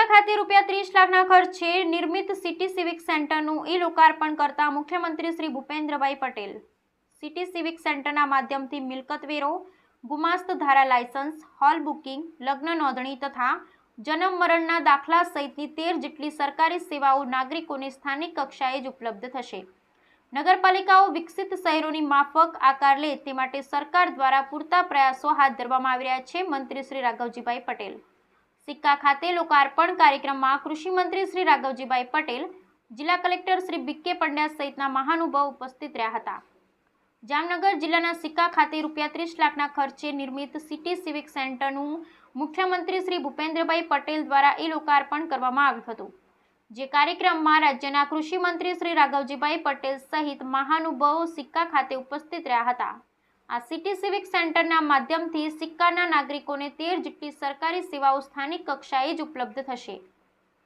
સિક્કા ખાતે રૂપિયા ત્રીસ લાખના ખર્ચે નિર્મિત સિટી સિવિક સેન્ટરનું ઈ લોકાર્પણ કરતા મુખ્યમંત્રી શ્રી ભૂપેન્દ્રભાઈ પટેલ. સિટી સિવિક સેન્ટરના માધ્યમથી મિલકત વેરો ગુમાસ્ત ધારા લાયસન્સ, હોલ બુકિંગ, લગ્ન નોંધણી તથા જન્મ મરણના દાખલા સહિતની તેર જેટલી સરકારી સેવાઓ નાગરિકોને સ્થાનિક કક્ષાએ જ ઉપલબ્ધ થશે. નગરપાલિકાઓ વિકસિત શહેરોની માફક આકાર લે તે માટે સરકાર દ્વારા પૂરતા પ્રયાસો હાથ ધરવામાં આવી રહ્યા છે, મંત્રી શ્રી રાઘવજીભાઈ પટેલ. સિક્કા ખાતે લોકાર્પણ કાર્યક્રમમાં કૃષિ મંત્રી શ્રી રાઘવજીભાઈ પટેલ, જિલ્લા કલેક્ટર શ્રી બીકે પંડ્યા સહિતના મહાનુભાવ ઉપસ્થિત રહ્યા હતા. જામનગર જિલ્લાના સિક્કા ખાતે રૂપિયા ત્રીસ લાખના ખર્ચે નિર્મિત સિટી સિવિક સેન્ટરનું મુખ્યમંત્રી શ્રી ભૂપેન્દ્રભાઈ પટેલ દ્વારા એ લોકાર્પણ કરવામાં આવ્યું હતું. જે કાર્યક્રમમાં રાજ્યના કૃષિ મંત્રી શ્રી રાઘવજીભાઈ પટેલ સહિત મહાનુભાવો સિક્કા ખાતે ઉપસ્થિત રહ્યા હતા. આ સિટી સિવિક સેન્ટરના માધ્યમથી સિક્કાના નાગરિકોને તેર જેટલી સરકારી સેવાઓ સ્થાનિક કક્ષાએ જ ઉપલબ્ધ થશે.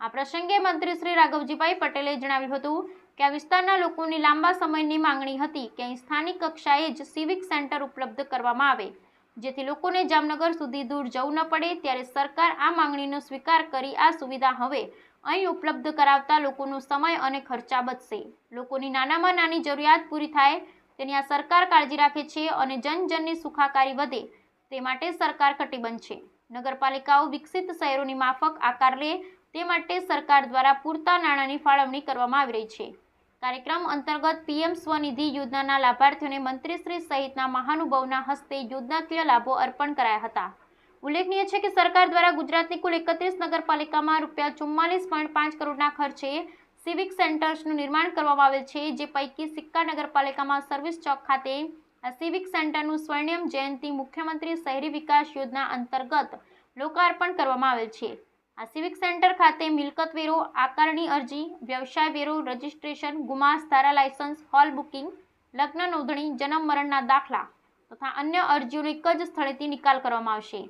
આ પ્રસંગે મંત્રી શ્રી રાઘવજીભાઈ પટેલે જણાવ્યું હતું કે આ વિસ્તારના લોકોની લાંબા સમયની માંગણી હતી કે અહીં સ્થાનિક કક્ષાએ જ સિવિક સેન્ટર ઉપલબ્ધ કરવામાં આવે, જેથી લોકોને જામનગર સુધી દૂર જવું ન પડે. ત્યારે સરકાર આ માંગણીનો સ્વીકાર કરી આ સુવિધા હવે અહીં ઉપલબ્ધ કરાવતા લોકોનો સમય અને ખર્ચા બચશે. લોકોની નાનામાં નાની જરૂરિયાત પૂરી થાય તેની આ સરકાર કાળજી રાખે છે અને જનજનની સુખાકારી વધે તે માટે સરકાર કટિબંધ છે. નગરપાલિકાઓ વિકસિત શહેરોની માફક આકાર લે તે માટે સરકાર દ્વારા પૂરતા નાણાંની ફાળવણી કરવામાં આવી રહી છે. કાર્યક્રમ અંતર્ગત પીએમ સ્વનિધિ યોજનાના લાભાર્થીઓને મંત્રીશ્રી સહિતના મહાનુભાવના હસ્તે યોજનાકીય લાભો અર્પણ કરાયા હતા. ઉલ્લેખનીય છે કે સરકાર દ્વારા ગુજરાતની કુલ એકત્રીસ નગરપાલિકામાં રૂપિયા ચુમ્માલીસ પોઈન્ટ પાંચ કરોડના ખર્ચે સિવિક સેન્ટર્સનું નિર્માણ કરવામાં આવેલ છે, જે પૈકી સિક્કા નગરપાલિકામાં સર્વિસ ચોક ખાતે સિવિક સેન્ટરનું સ્વર્ણિમ જયંતિ મુખ્યમંત્રી શહેરી વિકાસ યોજના અંતર્ગત લોકાર્પણ કરવામાં આવેલ છે. આ સિવિક સેન્ટર ખાતે મિલકત વેરો, આકારણી અરજી, વ્યવસાય વેરો રજિસ્ટ્રેશન ગુમાસ, ધારા લાયસન્સ હોલ બુકિંગ લગ્ન નોંધણી, જન્મ મરણના દાખલા તથા અન્ય અરજીઓનો એક જ સ્થળેથી નિકાલ કરવામાં આવશે.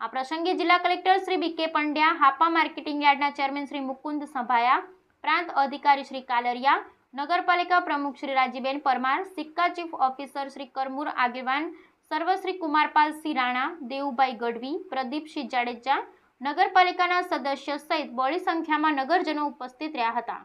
આ પ્રસંગે જિલ્લા collector Shri B K Pandya, Hapa marketing યાર્ડના ચેરમેન શ્રી મુકુંદ સંભાયા પ્રાંત અધિકારી શ્રી કાલરિયા, નગરપાલિકા પ્રમુખ શ્રી રાજીબેન પરમાર, સિક્કા ચીફ ઓફિસર શ્રી કરમુર આગેવાન સર્વશ્રી કુમારપાલ સિંહ રાણા, દેવુભાઈ ગઢવી, પ્રદીપસિંહ જાડેજા, નગરપાલિકાના સદસ્ય સહિત બહોળી સંખ્યામાં નગરજનો ઉપસ્થિત રહ્યા હતા.